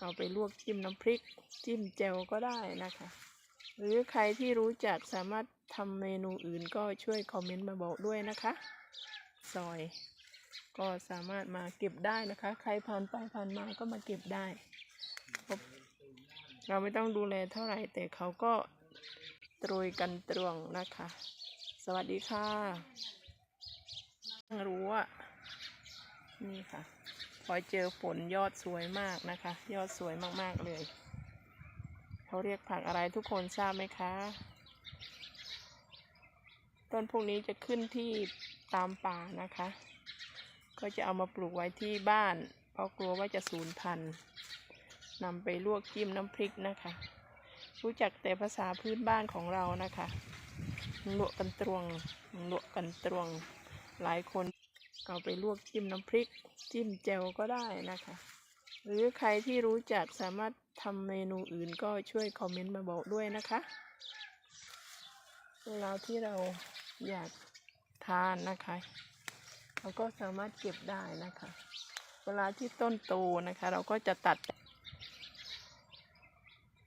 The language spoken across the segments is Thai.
เอาไปลวกจิ้มน้ำพริก จิ้มแจ่วก็ได้นะคะ หรือใครที่รู้จักสามารถทำเมนูอื่นก็ช่วยคอมเมนต์มาบอกด้วยนะคะซอย ก็สามารถมาเก็บได้นะคะ ใครผ่านไปผ่านมาก็มาเก็บได้เราะเราไม่ต้องดูแลเท่าไหร่ แต่เขาก็ตรยกันตรวงนะคะ สวัสดีค่ะรู้ว่านี่ค่ะ พอเจอฝนยอดสวยมากนะคะ ยอดสวยมากๆเลย เขาเรียกผักอะไรทุกคนทราบไหมคะ ต้นพวกนี้จะขึ้นที่ตามป่านะคะ ก็จะเอามาปลูกไว้ที่บ้าน เพราะกลัวว่าจะสูญพันธุ์นำไปลวกจิ้มน้ำพริกนะคะ รู้จักแต่ภาษาพื้นบ้านของเรานะคะลวกกันตรวงลวกกันตรวงหลายคน เอาไปลวกจิ้มน้ำพริก จิ้มแจ่วก็ได้นะคะ หรือใครที่รู้จักสามารถทำเมนูอื่นก็ช่วยคอมเมนต์มาบอกด้วยนะคะเวลาที่เราอยากทานนะคะ เราก็สามารถเก็บได้นะคะ เวลาที่ต้นโตนะคะ เราก็จะตัด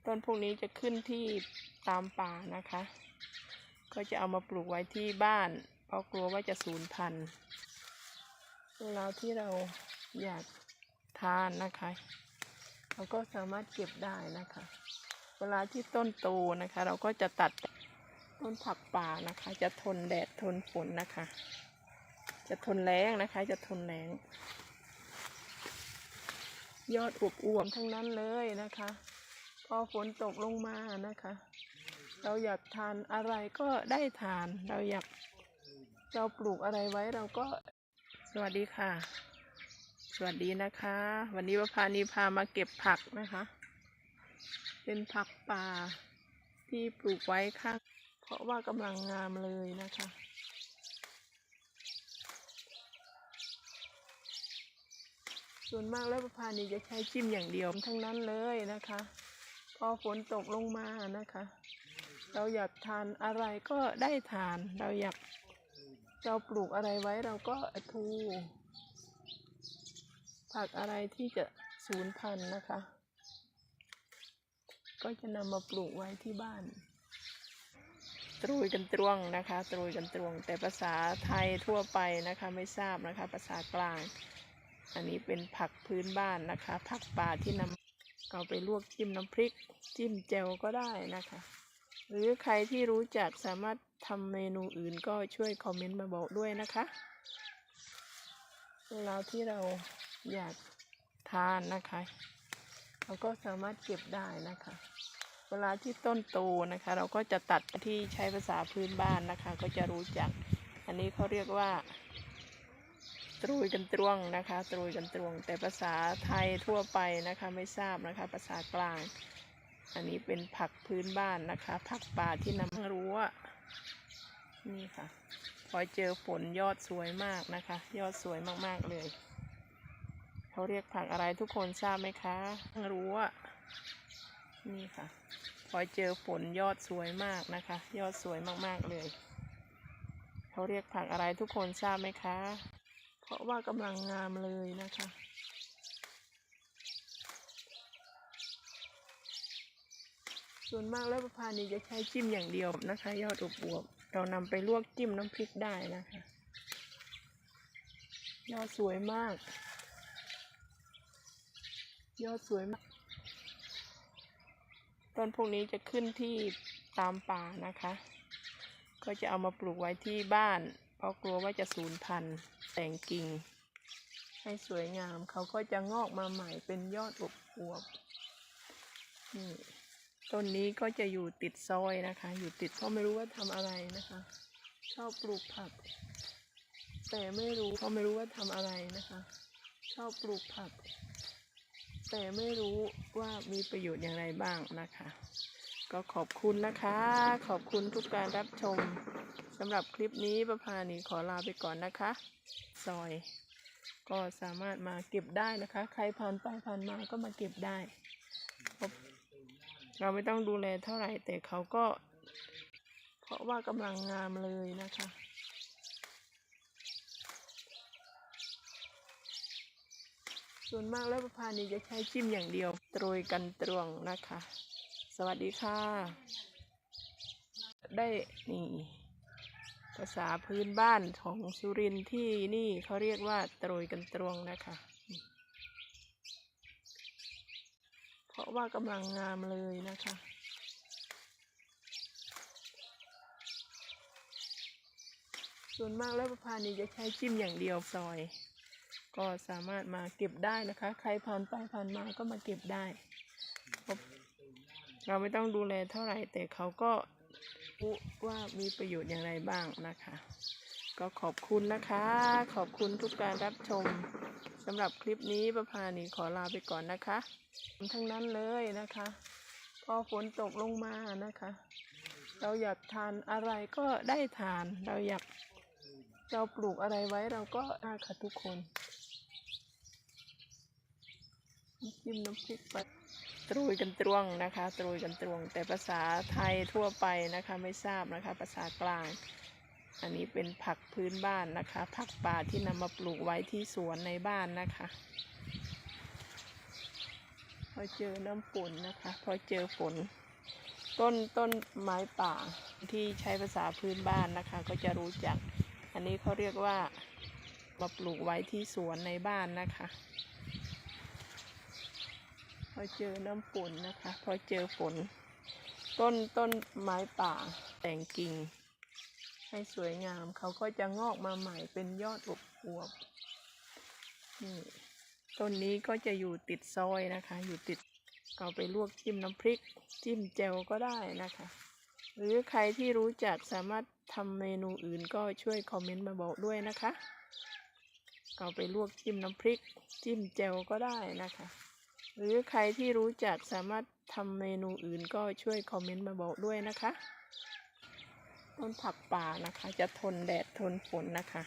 ต้นพวกนี้จะขึ้นที่ตามป่านะคะ ก็จะเอามาปลูกไว้ที่บ้าน เพราะกลัวว่าจะสูญพันธุ์ เวลาที่เราอยากทานนะคะ เราก็สามารถเก็บได้นะคะ เวลาที่ต้นโตนะคะ เราก็จะตัดต้นผักป่านะคะ จะทนแดดทนฝนนะคะ จะทนแรงนะคะ จะทนแรงยอดอวบอวบๆทั้งนั้นเลยนะคะ พอฝนตกลงมานะคะ เราอยากทานอะไรก็ได้ทาน เราอยากเราปลูกอะไรไว้เราก็ สวัสดีค่ะ สวัสดีนะคะ วันนี้วพานีพามาเก็บผักนะคะ เป็นผักป่าที่ปลูกไว้ข้าง เพราะว่ากำลังงามเลยนะคะส่วนมากแล้วประพานีจะใช้จิ้มอย่างเดียวทั้งนั้นเลยนะคะ พอฝนตกลงมานะคะ เราอยากทานอะไรก็ได้ทาน เราอยาก เราปลูกอะไรไว้เราก็ทูผักอะไรที่จะสูญพันธุ์นะคะ ก็จะนำมาปลูกไว้ที่บ้านตรุยกันตรวงนะคะตรุยกันตรวง แต่ภาษาไทยทั่วไปนะคะไม่ทราบนะคะ ภาษากลาง อันนี้เป็นผักพื้นบ้านนะคะ ผักป่าที่นำเอาไปลวกจิ้มน้ำพริก จิ้มแจ่วก็ได้นะคะ หรือใครที่รู้จักสามารถทำเมนูอื่นก็ช่วยคอมเมนต์มาบอกด้วยนะคะเวลาที่เราอยากทานนะคะ เราก็สามารถเก็บได้นะคะ เวลาที่ต้นโตนะคะ เราก็จะตัดที่ใช้ภาษาพื้นบ้านนะคะ ก็จะรู้จัก อันนี้เขาเรียกว่าตรุยกันตรวงนะคะตรุยกันตรวง แต่ภาษาไทยทั่วไปนะคะ ไม่ทราบนะคะ ภาษากลาง อันนี้เป็นผักพื้นบ้านนะคะ ผักป่าที่น้ำรั้วนี่ค่ะ พอเจอฝนยอดสวยมากนะคะ ยอดสวยมากๆเลย เขาเรียกผักอะไรทุกคนทราบไหมคะรั้วนี่ค่ะ พอเจอฝนยอดสวยมากนะคะ ยอดสวยมากๆเลย เขาเรียกผักอะไรทุกคนทราบไหมคะ เพราะว่ากำลังงามเลยนะคะ ส่วนมากแล้วประพานีจะใช้จิ้มอย่างเดียวนะคะ ยอดอบอวบเรานำไปลวกจิ้มน้ำพริกได้นะคะ ยอดสวยมาก ยอดสวยมาก ต้นพวกนี้จะขึ้นที่ตามป่านะคะ ก็จะเอามาปลูกไว้ที่บ้าน เพราะกลัวว่าจะสูญพันธุ์แต่งกิ่ง ให้สวยงามเขาก็จะงอกมาใหม่เป็นยอดอบอวบนี่ ต้นนี้ก็จะอยู่ติดซอยนะคะ อยู่ติดเพราะไม่รู้ว่าทำอะไรนะคะ ชอบปลูกผัก แต่ไม่รู้เพราะไม่รู้ว่าทำอะไรนะคะ ชอบปลูกผัก แต่ไม่รู้ว่ามีประโยชน์อย่างไรบ้างนะคะ ก็ขอบคุณนะคะ ขอบคุณทุกการรับชมสำหรับคลิปนี้ประพานีขอลาไปก่อนนะคะ ซอย ก็สามารถมาเก็บได้นะคะ ใครผ่านไปผ่านมาก็มาเก็บได้ เราไม่ต้องดูแลเท่าไหร่ แต่เขาก็ เพราะว่ากำลังงามเลยนะคะส่วนมากแล้วประพานีจะใช้จิ้มอย่างเดียวโรยกันตรวงนะคะ สวัสดีค่ะ ได้นี่ ภาษาพื้นบ้านของสุรินที่นี่เขาเรียกว่าโตรยกันตรวงนะคะ เพราะว่ากำลังงามเลยนะคะ ส่วนมากแล้วประพานีจะใช้จิ้มอย่างเดียวซอย ก็สามารถมาเก็บได้นะคะ ใครผ่านไปผ่านมาก็มาเก็บได้เพราะเราไม่ต้องดูแลเท่าไหร่ แต่เขาก็รู้ว่ามีประโยชน์อย่างไรบ้างนะคะ ก็ขอบคุณนะคะ ขอบคุณทุกการรับชมำหรับคลิปนี้ประพานีขอลาไปก่อนนะคะทั้งนั้นเลยนะคะพอฝนตกลงมานะคะ เราอยากทานอะไรก็ได้ทาน เราอยากเราปลูกอะไรไว้เราก็ได้ค่ะทุกคนจิ้มน้ำพริกไปตรุยกันตรวงนะคะตรุยกันตรวง แต่ภาษาไทยทั่วไปนะคะ ไม่ทราบนะคะ ภาษากลาง อันนี้เป็นผักพื้นบ้านนะคะ ผักป่าที่นำมาปลูกไว้ที่สวนในบ้านนะคะพอเจอน้ำฝนนะคะ พอเจอฝน ต้นต้นไม้ป่าที่ใช้ภาษาพื้นบ้านนะคะ ก็จะรู้จัก อันนี้เขาเรียกว่ามาปลูกไว้ที่สวนในบ้านนะคะ พอเจอน้ำฝนนะคะ พอเจอฝน ต้นต้นไม้ป่าแต่งกิ่ง ให้สวยงาม เขาก็จะงอกมาใหม่เป็นยอดอวบอวบนี่ต้นนี้ก็จะอยู่ติดซอยนะคะ อยู่ติดเอาไปลวกจิ้มน้ำพริก จิ้มแจ่วก็ได้นะคะ หรือใครที่รู้จักสามารถทำเมนูอื่นก็ช่วยคอมเมนต์มาบอกด้วยนะคะ เอาไปลวกจิ้มน้ำพริก จิ้มแจ่วก็ได้นะคะ หรือใครที่รู้จักสามารถทำเมนูอื่นก็ช่วยคอมเมนต์มาบอกด้วยนะคะ ต้นผักป่านะคะ จะทนแดดทนฝนนะคะ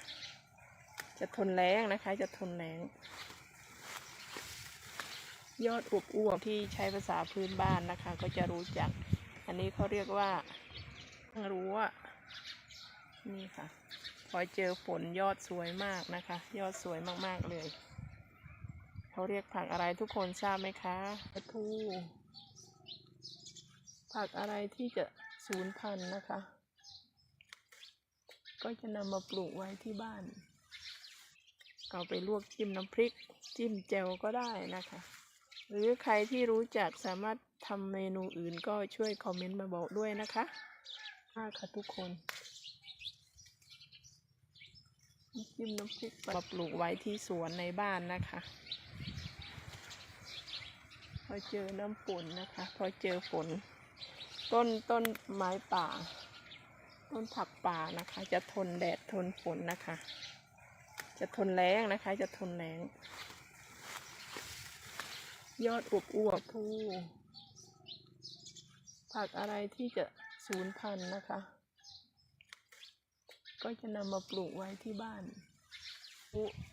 จะทนแรงนะคะ จะทนแรงยอดอวบอวบที่ใช้ภาษาพื้นบ้านนะคะ ก็จะรู้จัก อันนี้เขาเรียกว่ารั้วนี่ค่ะ พอเจอฝนยอดสวยมากนะคะ ยอดสวยมากๆเลยเขาเรียกผักอะไรทุกคนทราบไหมคะปลาทูผักอะไรที่จะสูญพันธุ์นะคะ ก็จะนำมาปลูกไว้ที่บ้าน เอาไปลวกจิ้มน้ำพริก จิ้มแจ่วก็ได้นะคะ หรือใครที่รู้จักสามารถทำเมนูอื่นก็ช่วยคอมเมนต์มาบอกด้วยนะคะมากค่ะทุกคนจิ้มน้ำพริกมาปลูกไว้ที่สวนในบ้านนะคะพอเจอน้ำฝนนะคะ พอเจอฝน ต้นต้นไม้ป่า ต้นผักป่านะคะ จะทนแดดทนฝนนะคะ จะทนแรงนะคะ จะทนแรงยอดอวบอวบทูผักอะไรที่จะสูญพันธุ์นะคะ ก็จะนำมาปลูกไว้ที่บ้าน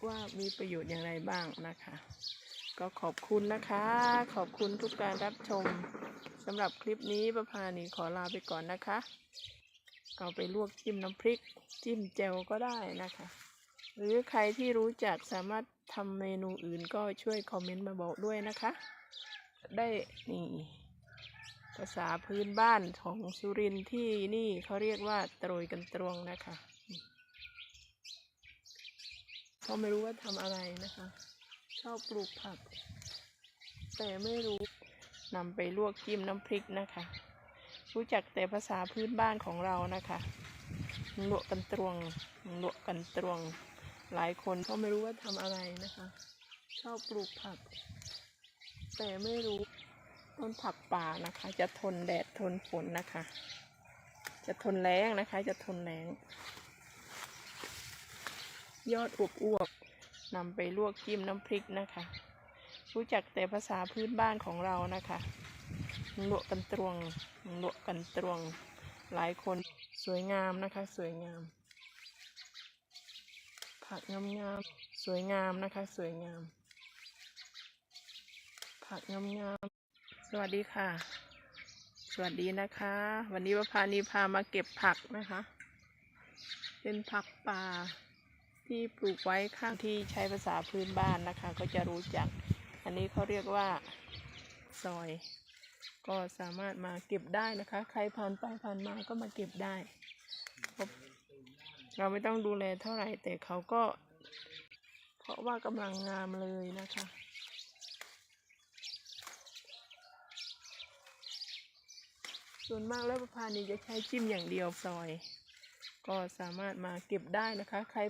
ว่ามีประโยชน์อย่างไรบ้างนะคะ ก็ขอบคุณนะคะ ขอบคุณทุกการรับชมสำหรับคลิปนี้ประพานีขอลาไปก่อนนะคะ เอาไปลวกจิ้มน้ำพริก จิ้มแจ่วก็ได้นะคะ หรือใครที่รู้จักสามารถทำเมนูอื่นก็ช่วยคอมเมนต์มาบอกด้วยนะคะ ได้นี่ภาษาพื้นบ้านของสุรินที่นี่เขาเรียกว่าตรยกันตรวงนะคะเขาไม่รู้ว่าทำอะไรนะคะ ชอบปลูกผัก แต่ไม่รู้นำไปลวกจิ้มน้ำพริกนะคะ รู้จักแต่ภาษาพื้นบ้านของเรานะคะลวกกันตรวงลวกกันตรวง หลายคนเขาไม่รู้ว่าทำอะไรนะคะ ชอบปลูกผัก แต่ไม่รู้ต้นผักป่านะคะ จะทนแดดทนฝนนะคะ จะทนแรงนะคะ จะทนแรงยอดอวบอวบนำไปลวกจิ้มน้ำพริกนะคะ รู้จักแต่ภาษาพื้นบ้านของเรานะคะ ลวกกันตรวงลวกกันตรวง หลายคนสวยงามนะคะ สวยงาม ผักงามๆสวยงามนะคะ สวยงาม ผักงามๆสวัสดีค่ะ สวัสดีนะคะ วันนี้วพานีพามาเก็บผักนะคะ เป็นผักป่าที่ปลูกไว้ข้างที่ใช้ภาษาพื้นบ้านนะคะ ก็จะรู้จัก อันนี้เขาเรียกว่า ซอย ก็สามารถมาเก็บได้นะคะ ใครผ่านไปผ่านมาก็มาเก็บได้เราะเราไม่ต้องดูแลเท่าไหร่แต่เขาก็ เพราะว่ากำลังงามเลยนะคะส่วนมากแล้วประพานีจะใช้จิ้มอย่างเดียวซอย ก็สามารถมาเก็บได้นะคะ ใคร